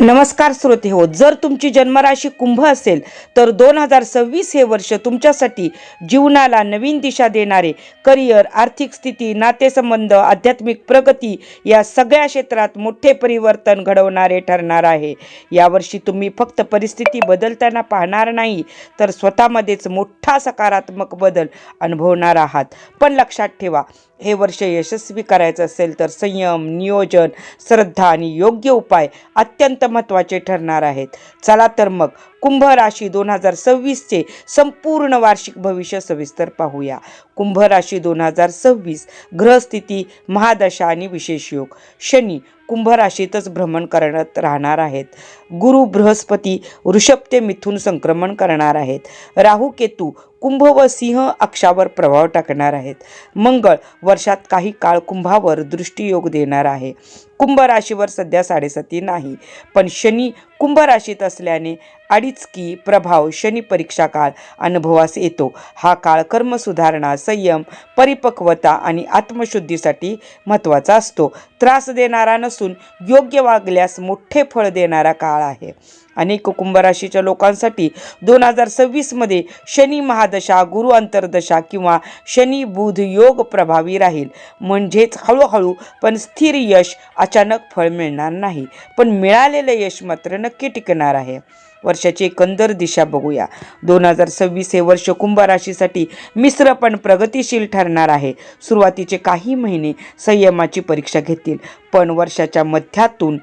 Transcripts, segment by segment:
नमस्कार श्रोते हो जर तुमची जन्मराशी कुंभ असेल तर दोन हजार सव्वीस हे वर्ष तुमच्यासाठी जीवनाला नवीन दिशा देणारे करिअर आर्थिक स्थिती नातेसंबंध आध्यात्मिक प्रगती या सगळ्या क्षेत्रात मोठे परिवर्तन घडवणारे ठरणार आहे. यावर्षी तुम्ही फक्त परिस्थिती बदलताना पाहणार नाही तर स्वतःमध्येच मोठा सकारात्मक बदल अनुभवणार आहात. पण लक्षात ठेवा हे वर्ष यशस्वी करायचं असेल तर संयम नियोजन श्रद्धा आणि योग्य उपाय अत्यंत महत्त्वाचे ठरणार आहेत. चला तर मग कुंभ राशी दोन हजार सव्वीसचे संपूर्ण वार्षिक भविष्य सविस्तर पाहूया. कुंभ राशी दोन हजार सव्वीस ग्रहस्थिती महादशा आणि विशेष योग. शनी कुंभ राशीतच भ्रमण करत राहणार आहेत. गुरु बृहस्पती वृषभ ते मिथून संक्रमण करणार आहेत. राहू केतू कुंभ व सिंह अक्षावर प्रभाव टाकणार आहेत. मंगळ वर्षात काही काळ कुंभावर दृष्टियोग देणार आहे. कुंभ राशीवर सध्या साडेसाती नाही पण शनी कुंभ राशीत असल्याने अडीच की प्रभाव शनी परीक्षा काळ अनुभवास येतो. हा काळ कर्मसुधारणा संयम परिपक्वता आणि आत्मशुद्धीसाठी महत्त्वाचा असतो. त्रास देणारा नसून योग्य वागल्यास मोठे फळ देणारा काळ आहे. अनेक कुंभ राशीच्या लोकांसाठी दोन हजार सव्वीसमध्ये शनी महादशा गुरु अंतर्दशा किंवा शनी बुध योग प्रभावी राहील. म्हणजेच हळूहळू पण स्थिर यश अचानक फळ मिळणार नाही. पण मिळालेलं यश मात्र नक्की टिकणार आहे. वर्षाची एकंदर दिशा बघूया. दोन हजार सव्वीस हे वर्ष कुंभ राशीसाठी मिश्र पण प्रगतिशील ठरणार आहे. सुरुवातीचे काही महिने संयमाची परीक्षा घेतील पण वर्षाच्या मध्यातून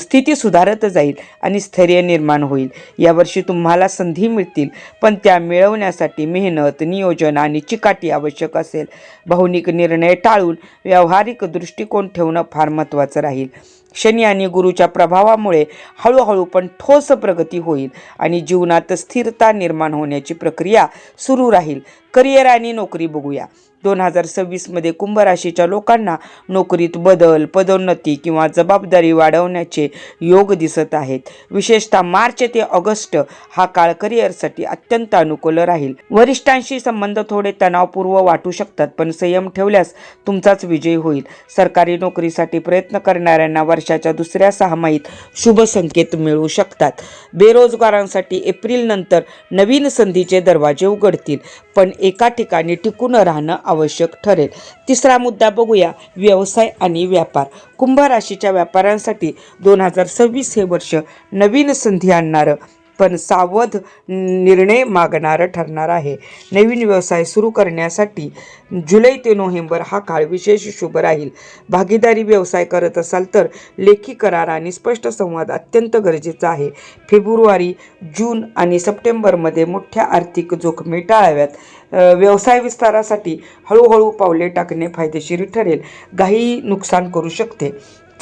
स्थिती सुधारत जाईल आणि स्थैर्य निर्माण होईल. यावर्षी तुम्हाला संधी मिळतील पण त्या मिळवण्यासाठी मेहनत नियोजन आणि चिकाटी आवश्यक असेल. भावनिक निर्णय टाळून व्यावहारिक दृष्टिकोन ठेवणं फार महत्त्वाचं राहील. शनी आणि गुरुच्या प्रभावामुळे हळूहळू पण ठोस प्रगती होईल आणि जीवनात स्थिरता निर्माण होण्याची प्रक्रिया सुरू राहील. करिअर आणि नोकरी बघूया. दोन हजार सव्वीसमध्ये कुंभ राशीच्या लोकांना नोकरीत बदल पदोन्नती किंवा जबाबदारी वाढवण्याचे योग दिसत आहेत. विशेषतः मार्च ते ऑगस्ट हा काळ करिअरसाठी अत्यंत अनुकूल राहील. वरिष्ठांशी संबंध थोडे तणावपूर्व वाटू शकतात पण संयम ठेवल्यास तुमचाच विजय होईल. सरकारी नोकरीसाठी प्रयत्न करणाऱ्यांना वर्षाच्या दुसऱ्या सहामाहीत शुभ संकेत मिळू शकतात. बेरोजगारांसाठी एप्रिल नंतर नवीन संधीचे दरवाजे उघडतील पण एका ठिकाणी टिकून राहणं आवश्यक ठरेल. तिसरा मुद्दा बघूया व्यवसाय आणि व्यापार. कुंभ राशीच्या व्यापाऱ्यांसाठी दोन हजार सव्वीस हे वर्ष नवीन संधी आणणारं पण सावध निर्णय मागणारं ठरणार आहे. नवीन व्यवसाय सुरू करण्यासाठी जुलै ते नोव्हेंबर हा काळ विशेष शुभ राहील. भागीदारी व्यवसाय करत असाल तर लेखी करार आणि स्पष्ट संवाद अत्यंत गरजेचा आहे. फेब्रुवारी जून आणि सप्टेंबरमध्ये मोठ्या आर्थिक जोखमी टाळाव्यात. व्यवसाय विस्तारासाठी हळूहळू पावले टाकणे फायदेशीर ठरेल. घाई नुकसान करू शकते.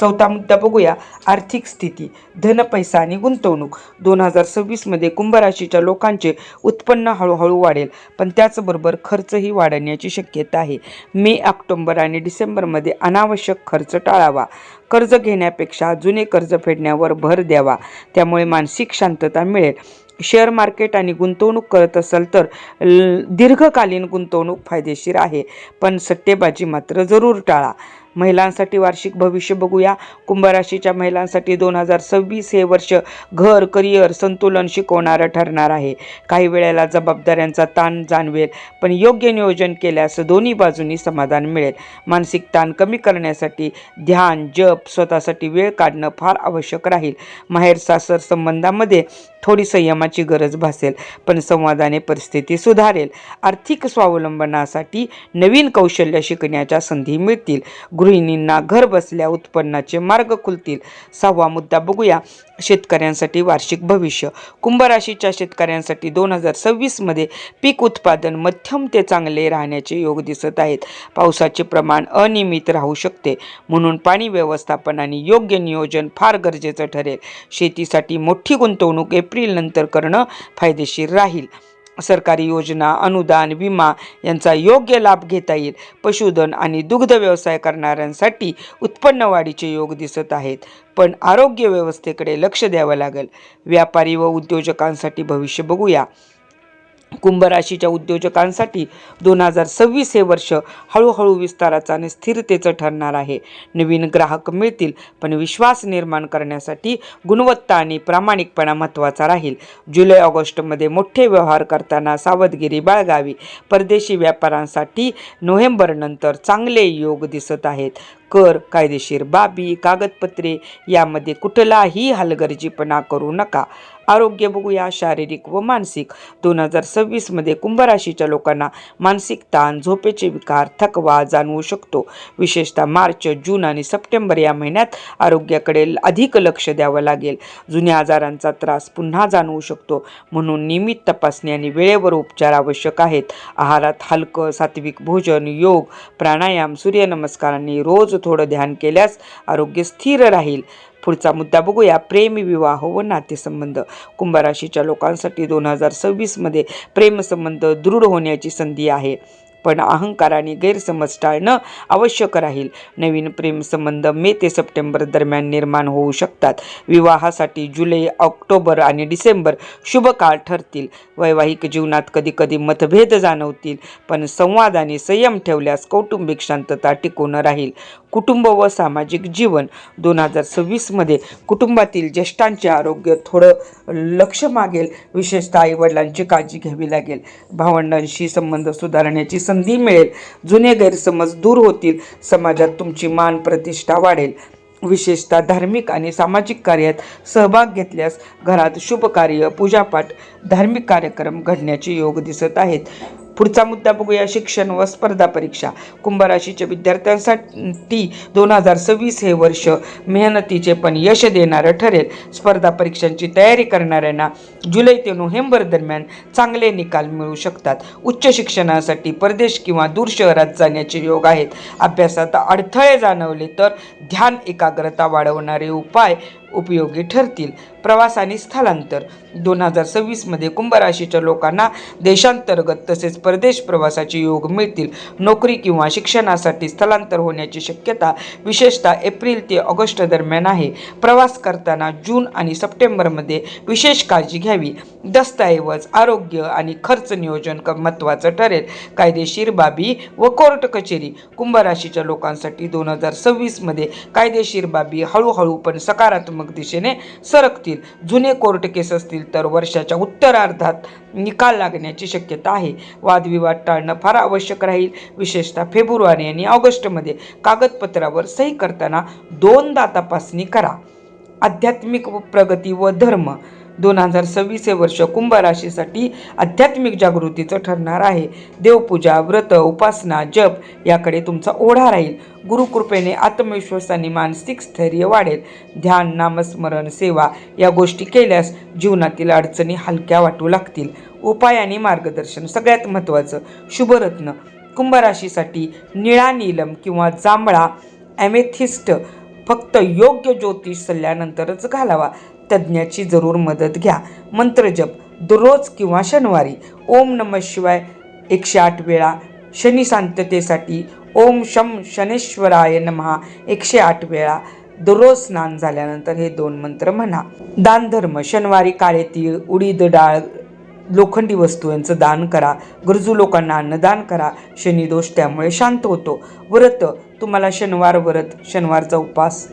चौथा मुद्दा बघूया. आर्थिक स्थिती धन पैसा आणि गुंतवणूक. दोन हजार सव्वीसमध्ये कुंभराशीच्या लोकांचे उत्पन्न हळूहळू वाढेल पण त्याचबरोबर खर्चही वाढण्याची शक्यता आहे. मे ऑक्टोंबर आणि डिसेंबरमध्ये अनावश्यक खर्च टाळावा. कर्ज घेण्यापेक्षा जुने कर्ज फेडण्यावर भर द्यावा. त्यामुळे मानसिक शांतता मिळेल. शेअर मार्केट आणि गुंतवणूक करत असाल तर ल- दीर्घकालीन गुंतवणूक फायदेशीर आहे पण सट्टेबाजी मात्र जरूर टाळा. महिलांसाठी वार्षिक भविष्य बघूया. कुंभराशीच्या महिलांसाठी दोन हजार सव्वीस हे वर्ष घर करिअर संतुलन शिकवणारं ठरणार आहे. काही वेळेला जबाबदाऱ्यांचा ताण जाणवेल पण योग्य नियोजन केल्यास दोन्ही बाजूंनी समाधान मिळेल. मानसिक ताण कमी करण्यासाठी ध्यान जप स्वतःसाठी वेळ काढणं फार आवश्यक राहील. माहेर सासर संबंधामध्ये थोडी संयमाची गरज भासेल पण संवादाने परिस्थिती सुधारेल. आर्थिक स्वावलंबनासाठी नवीन कौशल्य शिकण्याच्या संधी मिळतील. गृहिणींना घर बसल्या उत्पन्नाचे मार्ग खुलतील. सहावा मुद्दा बघूया. शेतकऱ्यांसाठी वार्षिक भविष्य. कुंभराशीच्या शेतकऱ्यांसाठी दोन हजार सव्वीसमध्ये पीक उत्पादन मध्यम ते चांगले राहण्याचे योग दिसत आहेत. पावसाचे प्रमाण अनियमित राहू शकते. म्हणून पाणी व्यवस्थापन आणि योग्य नियोजन फार गरजेचं ठरेल. शेतीसाठी मोठी गुंतवणूक एप्रिल नंतर करणं फायदेशीर राहील. सरकारी योजना अनुदान विमा यांचा योग्य लाभ घेता येईल. पशुधन आणि दुग्ध व्यवसाय करणाऱ्यांसाठी उत्पन्न वाढीचे योग दिसत आहेत. पण आरोग्य व्यवस्थेकडे लक्ष द्यावं लागेल. व्यापारी व उद्योजकांसाठी भविष्य बघूया. कुंभराशीच्या उद्योजकांसाठी दोन हजार सव्वीस हे वर्ष हळूहळू विस्ताराचं आणि स्थिरतेचं ठरणार आहे. नवीन ग्राहक मिळतील पण विश्वास निर्माण करण्यासाठी गुणवत्ता आणि प्रामाणिकपणा महत्त्वाचा राहील. जुलै ऑगस्टमध्ये मोठे व्यवहार करताना सावधगिरी बाळगावी. परदेशी व्यापाऱ्यांसाठी नोव्हेंबरनंतर चांगले योग दिसत आहेत. कर कायदेशीर बाबी कागदपत्रे यामध्ये कुठलाही हलगर्जीपणा करू नका. आरोग्य बघूया शारीरिक व मानसिक. दोन हजार सव्वीसमध्ये कुंभराशीच्या लोकांना मानसिक ताण झोपेचे विकार थकवा जाणवू शकतो. विशेषतः मार्च जून आणि सप्टेंबर या महिन्यात आरोग्याकडे अधिक लक्ष द्यावं लागेल. जुन्या आजारांचा त्रास पुन्हा जाणवू शकतो. म्हणून नियमित तपासणी आणि वेळेवर उपचार आवश्यक आहेत. आहारात हलकं सात्विक भोजन योग प्राणायाम सूर्यनमस्कारांनी रोज थोडं ध्यान केल्यास आरोग्य स्थिर राहील. पुढचा मुद्दा बघूया. प्रेम विवाह व नातेसंबंध. कुंभराशीच्या लोकांसाठी दोन हजार सव्वीसमध्ये प्रेमसंबंध दृढ होण्याची संधी आहे. पण अहंकार आणि गैरसमज टाळणं आवश्यक राहील. नवीन प्रेमसंबंध मे ते सप्टेंबर दरम्यान निर्माण होऊ शकतात. विवाहासाठी जुलै ऑक्टोबर आणि डिसेंबर शुभ काळ ठरतील. वैवाहिक जीवनात कधीकधी मतभेद जाणवतील पण संवाद आणि संयम ठेवल्यास कौटुंबिक शांतता टिकून राहील. कुटुंब व सामाजिक जीवन. दोन हजार सव्वीसमध्ये कुटुंबातील ज्येष्ठांचे आरोग्य थोडं लक्ष मागेल. विशेषतः आईवडिलांची काळजी घ्यावी लागेल. भावंडांशी संबंध सुधारण्याची संधी संधी मिळेल. जुने गैरसमज दूर होतील. समाजात तुमची मान प्रतिष्ठा वाढेल. विशेषतः धार्मिक आणि सामाजिक कार्यात सहभाग घेतल्यास घरात शुभ कार्य पूजापाठ धार्मिक कार्यक्रम घडण्याचे योग दिसत आहेत. पुढचा मुद्दा बघूया शिक्षण व स्पर्धा परीक्षा. कुंभराशीच्या विद्यार्थ्यांसाठी दोन हजार सव्वीस हे वर्ष मेहनतीचे पण यश देणारं ठरेल. स्पर्धा परीक्षांची तयारी करणाऱ्यांना जुलै ते नोव्हेंबर दरम्यान चांगले निकाल मिळू शकतात. उच्च शिक्षणासाठी परदेश किंवा दूर शहरात जाण्याचे योग आहेत. अभ्यासात अडथळे जाणवले तर ध्यान एकाग्रता वाढवणारे उपाय उपयोगी ठरतील. प्रवास आणि स्थलांतर. दोन हजार सव्वीसमध्ये कुंभराशीच्या लोकांना देशांतर्गत तसेच परदेश प्रवासाचे योग मिळतील. नोकरी किंवा शिक्षणासाठी स्थलांतर होण्याची शक्यता विशेषतः एप्रिल ते ऑगस्ट दरम्यान आहे. प्रवास करताना जून आणि सप्टेंबरमध्ये विशेष काळजी घ्यावी. दस्तऐवज आरोग्य आणि खर्च नियोजन महत्त्वाचं ठरेल. कायदेशीर बाबी व कोर्ट कचेरी. कुंभराशीच्या लोकांसाठी दोन हजार सव्वीसमध्ये कायदेशीर बाबी हळूहळू पण सकारात्मक दिशेने सरकतील. जुने कोर्ट केस असतील तर वर्षाच्या उत्तरार्धात निकाल लागण्याची शक्यता आहे. वादविवाद टाळणं फार आवश्यक राहील. विशेषतः फेब्रुवारी आणि ऑगस्टमध्ये कागदपत्रावर सही करताना दोनदा तपासणी करा. आध्यात्मिक व प्रगती व धर्म दोन हजार सव्वीस हे वर्ष कुंभ राशीसाठी आध्यात्मिक जागृतीचं ठरणार आहे. देवपूजा व्रत उपासना जप याकडे तुमचा ओढा राहील. गुरुकृपेने आत्मविश्वास आणि मानसिक स्थैर्य वाढेल. ध्यान नामस्मरण सेवा या गोष्टी केल्यास जीवनातील अडचणी हलक्या वाटू लागतील. उपाय आणि मार्गदर्शन सगळ्यात महत्त्वाचं. शुभरत्न. कुंभ राशीसाठी निळा नीलम किंवा जांभळा ॲमेथिस्ट फक्त योग्य ज्योतिष सल्ल्यानंतरच घालावा. तज्ज्ञाची जरूर मदत घ्या. मंत्रजप दररोज किंवा शनिवारी ओम नम शिवाय एकशे आठ वेळा शनी शांततेसाठी ओम शम शनेश्वराय नमहा एकशे आठ वेळा दररोज स्नान झाल्यानंतर हे दोन मंत्र म्हणा. दानधर्म. शनिवारी काळे तीळ उडीद डाळ लोखंडी वस्तू यांचं दान करा. गरजू लोकांना अन्नदान करा. शनिदोष त्यामुळे शांत होतो. व्रत. तुम्हाला शनिवार व्रत शनिवारचा उपास.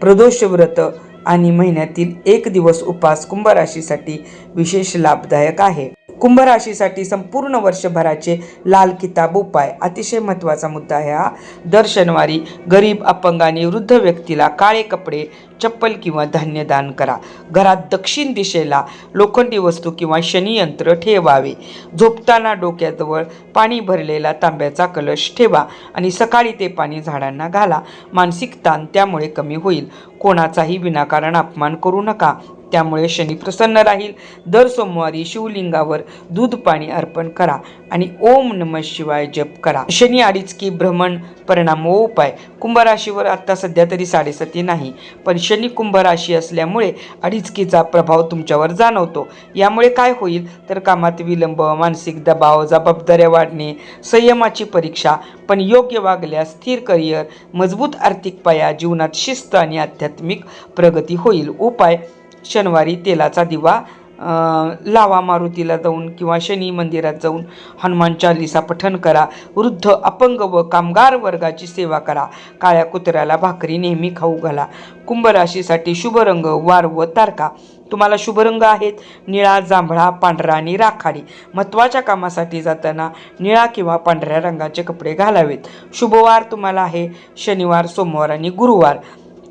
प्रदोष व्रत. आणि महिन्यातील एक दिवस उपास कुंभ राशीसाठी विशेष लाभदायक आहे. कुंभराशीसाठी संपूर्ण वर्षभराचे लाल किताब उपाय. अतिशय महत्त्वाचा मुद्दा आहे हा. दर शनिवारी गरीब अपंगाने वृद्ध व्यक्तीला काळे कपडे चप्पल किंवा धान्य दान करा. घरात दक्षिण दिशेला लोखंडी वस्तू किंवा शनियंत्र ठेवावे. झोपताना डोक्याजवळ पाणी भरलेला तांब्याचा कलश ठेवा आणि सकाळी ते पाणी झाडांना घाला. मानसिक ताण त्यामुळे कमी होईल. कोणाचाही विनाकारण अपमान करू नका. त्यामुळे शनी प्रसन्न राहील. दर सोमवारी शिवलिंगावर दूध पाणी अर्पण करा आणि ओम नम शिवाय जप करा. शनी अडीच की भ्रमण परिणाम व उपाय. कुंभराशीवर आत्ता सध्या तरी साडेसती नाही पण शनी कुंभराशी असल्यामुळे अडीचकीचा प्रभाव तुमच्यावर जाणवतो. यामुळे काय होईल? तर कामात विलंब मानसिक दबाव जबाबदाऱ्या वाढणे संयमाची परीक्षा पण योग्य वागल्यास स्थिर करिअर मजबूत आर्थिक पाया जीवनात शिस्त आणि आध्यात्मिक प्रगती होईल. उपाय शनिवारी तेलाचा दिवा लावा मारुतीला जाऊन किंवा शनी मंदिरात जाऊन हनुमान चालिसा पठण करा. वृद्ध अपंग व कामगार वर्गाची सेवा करा. काळ्या कुत्र्याला भाकरी नेहमी खाऊ घाला. कुंभराशीसाठी शुभ रंग वार व तारका तुम्हाला शुभ रंग आहेत. निळा जांभळा पांढरा आणि राखाडी. महत्त्वाच्या कामासाठी जाताना निळा किंवा पांढऱ्या रंगाचे कपडे घालावेत. शुभवार तुम्हाला आहे. शनिवार सोमवार आणि गुरुवार.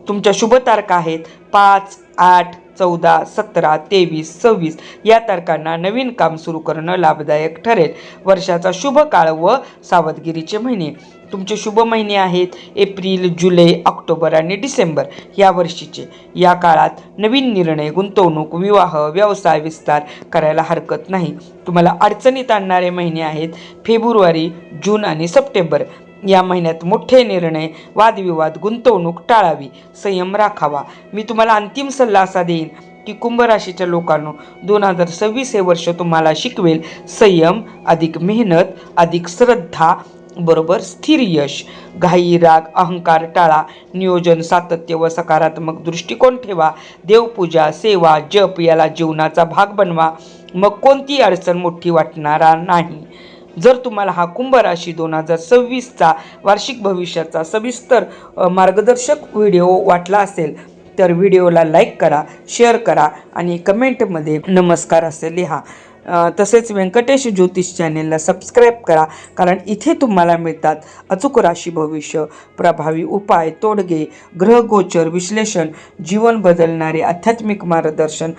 तुमच्या शुभ तारखा आहेत. पाच आठ चौदा सतरा तेवीस सव्वीस या तारखांना नवीन काम सुरू करणं लाभदायक ठरेल. वर्षाचा शुभ काळ व सावधगिरीचे महिने. तुमचे शुभ महिने आहेत एप्रिल जुलै ऑक्टोबर आणि डिसेंबर या वर्षीचे. या काळात नवीन निर्णय गुंतवणूक विवाह व्यवसाय विस्तार करायला हरकत नाही. तुम्हाला अडचणीत आणणारे महिने आहेत फेब्रुवारी जून आणि सप्टेंबर. या महिन्यात मोठे निर्णय वादविवाद गुंतवणूक टाळावी संयम राखावा. मी तुम्हाला अंतिम सल्ला असा देईन की कुंभ राशीच्या लोकांनो दोन हजार सव्वीस हे वर्ष तुम्हाला शिकवेल संयम अधिक मेहनत अधिक श्रद्धा बरोबर स्थिर यश. घाई राग अहंकार टाळा. नियोजन सातत्य व सकारात्मक दृष्टिकोन ठेवा. देवपूजा सेवा जप याला जीवनाचा भाग बनवा. मग कोणती अडचण मोठी वाटणारा नाही. जर तुम्हाला हा कुंभ राशी दोन हजार सव्वीसचा वार्षिक भविष्याचा सविस्तर मार्गदर्शक व्हिडिओ वाटला असेल तर व्हिडिओला लाईक करा शेअर करा आणि कमेंटमध्ये नमस्कार असे लिहा. तसेच व्यंकटेश ज्योतिष चॅनेलला सबस्क्राईब करा कारण इथे तुम्हाला मिळतात अचूक राशी भविष्य प्रभावी उपाय तोडगे ग्रहगोचर विश्लेषण जीवन बदलणारे आध्यात्मिक मार्गदर्शन